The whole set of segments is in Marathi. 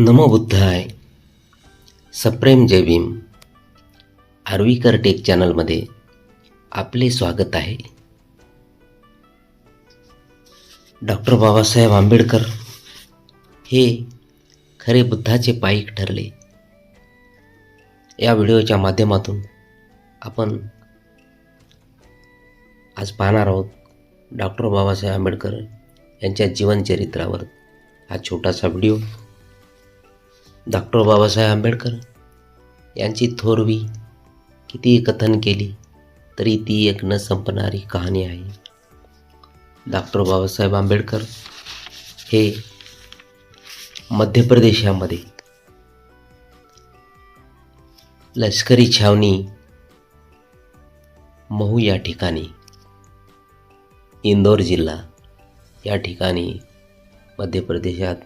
नमो बुद्धाय। सप्रेम जय भीम। आर्वीकर टेक चॅनलमध्ये आपले स्वागत आहे. डॉक्टर बाबासाहेब आंबेडकर हे खरे बुद्धाचे पाईक ठरले. या व्हिडिओच्या माध्यमातून आपण आज पाहणार आहोत डॉक्टर बाबासाहेब आंबेडकर यांच्या जीवनचरित्रावर हा छोटासा व्हिडिओ. डॉक्टर बाबासाहेब आंबेडकर यांची थोरवी किती कथन केली तरी ती एक न संपणारी कहाणी आहे. डॉक्टर बाबासाहेब आंबेडकर हे मध्य प्रदेशामध्ये लष्करी छावणी महू या ठिकाणी इंदोर जिल्हा या ठिकाणी मध्य प्रदेशात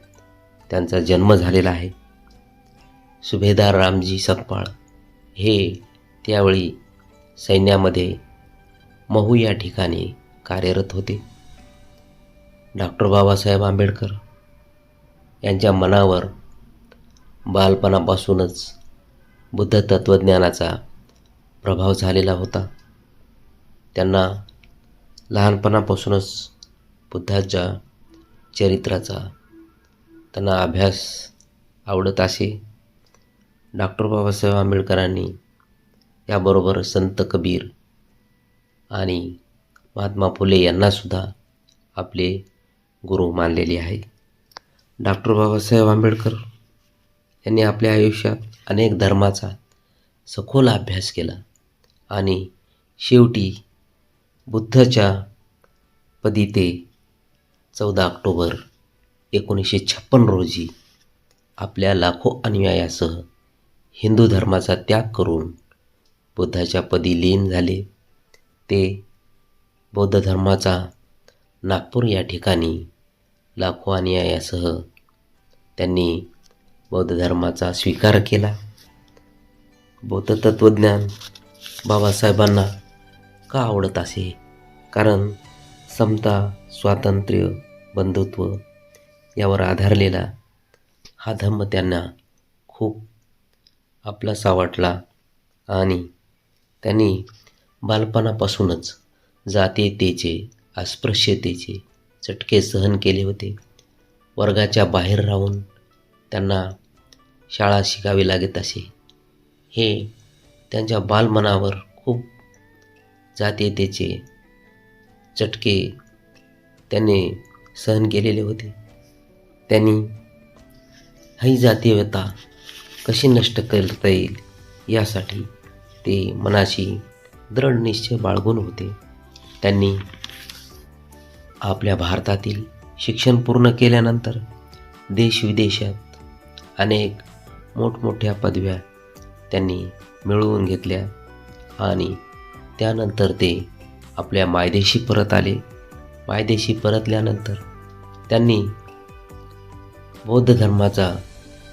त्यांचा जन्म झालेला आहे. सुभेदार रामजी सतपाळ हे त्यावेळी सैन्यामध्ये महू या ठिकाणी कार्यरत होते. डॉक्टर बाबासाहेब आंबेडकर यांच्या मनावर बालपणापासूनच बुद्ध तत्त्वज्ञानाचा प्रभाव झालेला होता. त्यांना लहानपणापासूनच बुद्धाच्या चरित्राचा त्यांना अभ्यास आवडत असे. डॉक्टर बाबासाहेब आंबेडकरांनी याबरोबर संत कबीर आणि महात्मा फुले यांनासुद्धा आपले गुरु मानलेले आहे. डॉक्टर बाबासाहेब आंबेडकर यांनी आपल्या आयुष्यात अनेक धर्माचा सखोल अभ्यास केला आणि शेवटी बुद्धच्या पदी ते चौदा ऑक्टोबर एकोणीसशे छप्पन रोजी आपल्या लाखो अनुयायासह हिंदू धर्माचा त्याग करून बुद्धाच्या पदी लीन झाले. ते बौद्ध धर्माचा नागपूर या ठिकाणी लाखो अनुयायासह त्यांनी बौद्ध धर्माचा स्वीकार केला. बौद्ध तत्त्वज्ञान बाबासाहेबांना का आवडत असे? कारण समता स्वातंत्र्य बंधुत्व यावर आधारलेला हा धम्म त्यांना खूप आपलासा वाटला आणि त्यांनी बालपणापासूनच जातीयतेचे अस्पृश्यतेचे चटके सहन केले होते. वर्गाच्या बाहेर राहून त्यांना शाळा शिकावी लागत असे. हे त्यांच्या बालमनावर खूप जातीयतेचे चटके त्यांनी सहन केलेले होते. त्यांनी ही जातीयता कशी नष्ट करता येईल यासाठी ते मनाशी दृढ निश्चय बाळगून होते. त्यांनी आपल्या भारतातील शिक्षण पूर्ण केल्यानंतर देशविदेशात अनेक मोठमोठ्या पदव्या त्यांनी मिळवून घेतल्या आणि त्यानंतर ते आपल्या मायदेशी परत आले. मायदेशी परतल्यानंतर त्यांनी बौद्ध धर्माचा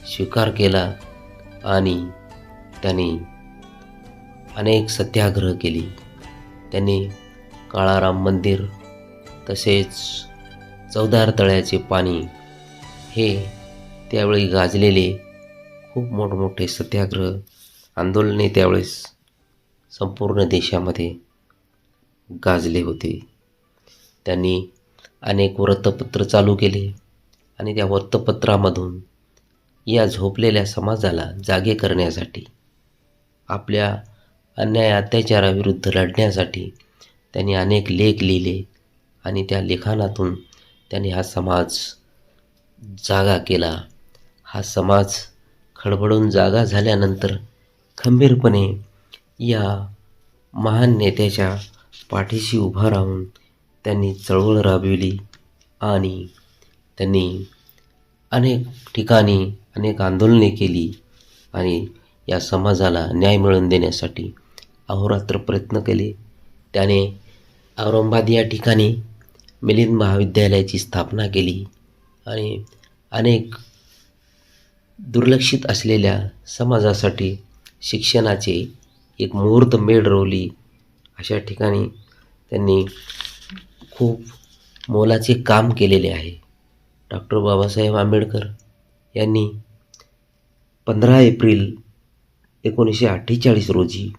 स्वीकार केला. आणि त्यांनी अनेक सत्याग्रह केली. त्यांनी काळाराम मंदिर तसेच चौदार तळ्याचे पाणी हे त्यावेळी गाजलेले खूप मोठमोठे सत्याग्रह आंदोलने त्यावेळेस संपूर्ण देशामध्ये गाजले होते. त्यांनी अनेक वृत्तपत्र चालू केले आणि त्या वृत्तपत्रामधून या झोपलेल्या समाजाला जागे करण्यासाठी आपल्या अन्याय अत्याचाराविरुद्ध लढण्यासाठी त्यांनी अनेक लेख लिहिले आणि त्या लिखाणातून त्यांनी हा समाज जागा केला. हा समाज खडबडून जागा झाल्यानंतर खंबीरपणे या महान नेत्याच्या पाठीशी उभा राहून त्यांनी चळवळ राबविली आणि त्यांनी अनेक ठिकाणी अनेक आंदोलने केली आणि या समाजाला न्याय मिळवून देण्यासाठी अहोरात्र प्रयत्न केले. त्याने औरंगाबाद या ठिकाणी मिलिंद महाविद्यालयाची स्थापना केली आणि अनेक दुर्लक्षित असलेल्या समाजासाठी शिक्षणाचे एक मुहूर्त मेढ रोवली अशा ठिकाणी त्यांनी खूप मोलाचे काम केलेले आहे. डॉक्टर बाबासाहेब आंबेडकर यांनी पंधरा एप्रिल एकोणीसशे अठ्ठेचाळीस रोजी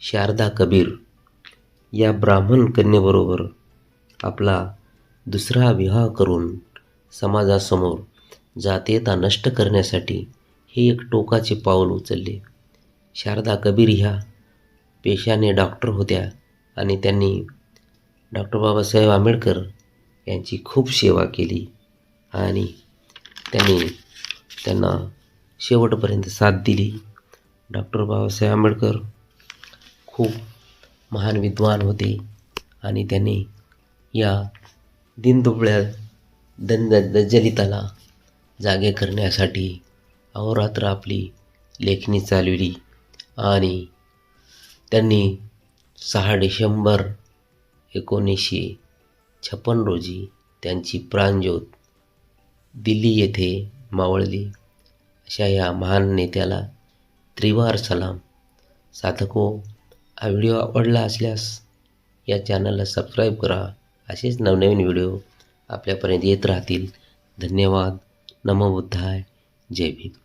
शारदा कबीर या ब्राह्मण कन्येबरोबर आपला दुसरा विवाह करून समाजासमोर जातीयता नष्ट करण्यासाठी हे एक टोकाचे पाऊल उचलले. शारदा कबीर ह्या पेशाने डॉक्टर होत्या आणि त्यांनी डॉक्टर बाबासाहेब आंबेडकर यांची खूप सेवा केली आणि त्यांनी त्यांना शेवटपर्यंत साथ दिली. डॉक्टर बाबासाहेब आंबेडकर खूप महान विद्वान होते आणि त्यांनी या दिनदुबळ्या दंद दलिताला जागे करण्यासाठी अहोरात्र आपली लेखणी चालविली आणि त्यांनी सहा डिसेंबर एकोणीसशे छप्पन रोजी त्यांची प्राणज्योत दिल्ली येथे मावळली. अशा या महान नेत्याला त्रिवार सलाम. साधको हा व्हिडिओ आवडला असल्यास या चॅनलला सबस्क्राईब करा. असेच नवनवीन व्हिडिओ आपल्यापर्यंत येत राहतील. धन्यवाद. नमो बुद्धाय. जय भीम.